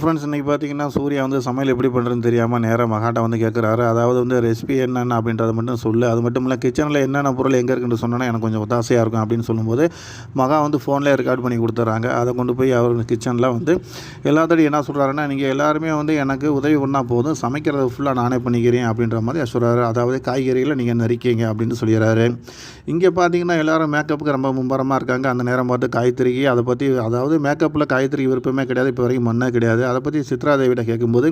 Friends இன்றைக்கி பார்த்தீங்கன்னா சூர்யா வந்து சமையல் எப்படி பண்ணுறதுன்னு தெரியாமல் நேராக மகாட்டை வந்து கேட்குறாரு அதாவது வந்து ரெசிபி என்னென்ன அப்படின்றத மட்டும் சொல்லு. அது மட்டும் இல்லை கிச்சனில் என்னென்ன பொருள் எங்கே இருக்குன்னு சொன்னோன்னா எனக்கு கொஞ்சம் ஒத்தாசையாக இருக்கும் அப்படின்னு சொல்லும்போது மகா வந்து ஃபோன்லேயே ரெக்கார்ட் பண்ணி கொடுத்துட்றாங்க அதை கொண்டு போய் அவர் கிச்சனில் வந்து எல்லாத்தடையும் என்ன சொல்கிறாருன்னா நீங்கள் எல்லாருமே வந்து எனக்கு உதவி பண்ணால் போதும். சமைக்கிறத ஃபுல்லாக நானே பண்ணிக்கிறேன் அப்படின்ற மாதிரி சொல்கிறாரு அதாவது காய்கறிகளை நீங்கள் நறுக்கிங்க அப்படின்னு சொல்லிடுறாரு. இங்கே பார்த்தீங்கன்னா எல்லோரும் மேக்கப்புக்கு ரொம்ப மும்பரமாக இருக்காங்க. அந்த நேரம் பார்த்து காய்கறிக்கு அதை பற்றி அதாவது மேக்கப்பில் காய்த்திரிக்கு விருப்பமே கிடையாது. இப்போ வரைக்கும் மண்ணே கிடையாது. அதை பற்றி சித்ராதேவிட்ட கேட்கும்போது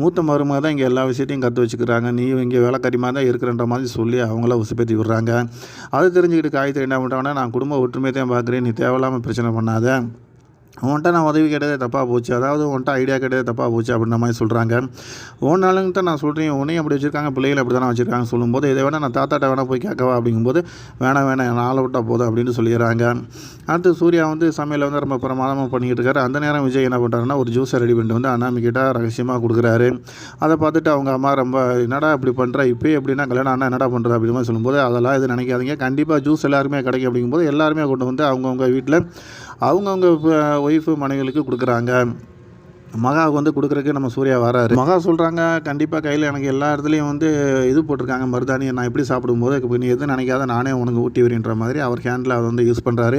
மூத்த மருமக தான் இங்கே எல்லா விஷயத்தையும் கற்று வச்சுக்கிறாங்க. நீ இங்கே வேலைக்காரியமாக தான் இருக்கிறன்ற மாதிரி சொல்லி அவங்கள உசுப்பேற்றி விடுறாங்க. அது தெரிஞ்சுக்கிட்டு காய்கறி என்ன பண்ணுறாங்கன்னா நான் குடும்ப ஒற்றுமையை தான் பார்க்குறேன். நீ தேவையில்லாமல் பிரச்சனை பண்ணாத. உன்கிட்ட நான் உதவி கேட்டதே தப்பாக போச்சு. அதாவது உன்கிட்ட ஐடியா கிடையாது தப்பாக போச்சு அப்படின்ற மாதிரி சொல்கிறாங்க உன்னாலுங்கிட்ட நான் சொல்கிறேன் உன்னையும் அப்படி வச்சுருக்காங்க பிள்ளைகளை அப்படி தானே வச்சுருக்காங்க சொல்லும்போது இதை வேணால் நான் தாத்தாட்ட வேணால் போய் கேட்கவா? அப்படிங்கும்போது வேணாம் வேணாம் நான் ஆளை விட்டால் போதும் அப்படின்னு சொல்லிடுறாங்க. அடுத்து சூர்யா வந்து சமையல் வந்து ரொம்ப பிரமாதமாக பண்ணிக்கிட்டு இருக்காரு. அந்த நேரம் விஜய் என்ன பண்ணுறாருன்னா ஒரு ஜூஸை ரெடி பண்ணிட்டு வந்து அண்ணாமிக்கிட்ட ரகசியமாக கொடுக்குறாரு. அதை பார்த்துட்டு அவங்க அம்மா ரொம்ப என்னடா இப்படி பண்ணுற இப்போ எப்படின்னா கல்யாணம் அண்ணா என்னடா பண்ணுறது அப்படின்னு மாதிரி சொல்லும்போது அதெல்லாம் இது நினைக்காதீங்க. கண்டிப்பாக ஜூஸ் எல்லாருமே கிடைக்கும். அப்படிங்கும்போது எல்லாருமே கொண்டு வந்து அவங்கவுங்க வீட்டில் அவங்கவுங்க ஒய்ஃபு மனைவிகளுக்கு கொடுக்குறாங்க. மகாவுக்கு வந்து கொடுக்குறக்கு நம்ம சூர்யா வராரு. மகா சொல்கிறாங்க கண்டிப்பாக கையில் எனக்கு எல்லா இடத்துலையும் வந்து இது போட்டிருக்காங்க மருதாணி. நான் எப்படி சாப்பிடும்போது இப்போ நீ எதுவும் நினைக்காத நானே உனக்கு ஊட்டி வரேன்ற மாதிரி அவர் ஹேண்டில் அதை வந்து யூஸ் பண்ணுறாரு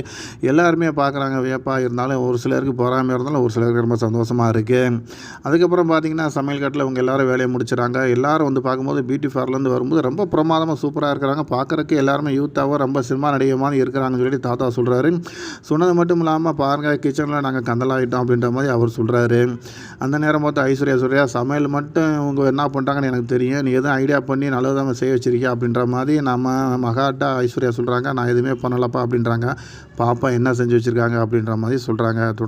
எல்லாருமே பார்க்குறாங்க வியப்பாக இருந்தாலும் ஒரு சிலருக்கு பொறாமையாக இருந்தாலும் ஒரு சிலருக்கு ரொம்ப சந்தோஷமாக இருக்குது அதுக்கப்புறம் பார்த்தீங்கன்னா சமையல் கட்டில் இவங்க எல்லாரும் வேலையை முடிச்சுறாங்க. எல்லோரும் வந்து பார்க்கும்போது பியூட்டி பார்லருந்து வரும்போது ரொம்ப பிரமாதமாக சூப்பராக இருக்கிறாங்க. பார்க்குறக்கு எல்லாருமே யூத்தாகவும் ரொம்ப சினிமா நடிகை மாதிரி இருக்கிறாங்கன்னு சொல்லி தாத்தா சொல்கிறாரு சொன்னது மட்டும் இல்லாமல் பாருங்கள் கிச்சனில் நாங்கள் கந்தலாகிட்டோம் அப்படின்ற மாதிரி அவர் சொல்கிறாரு அந்த நேரம் பார்த்து ஐஸ்வர்யா சொல்கிறியா சமையல் மட்டும் இவங்க என்ன பண்ணுறாங்கன்னு எனக்கு தெரியும். நீ எதுவும் ஐடியா பண்ணி நல்லதாக செய்ய வச்சிருக்கியா? அப்படின்ற மாதிரி நம்ம மகாட்டா ஐஸ்வர்யா சொல்கிறாங்க நான் எதுவுமே பண்ணலப்பா அப்படின்றாங்க. பாப்பா என்ன செஞ்சு வச்சுருக்காங்க? அப்படின்ற மாதிரி சொல்கிறாங்க தொடர்ந்து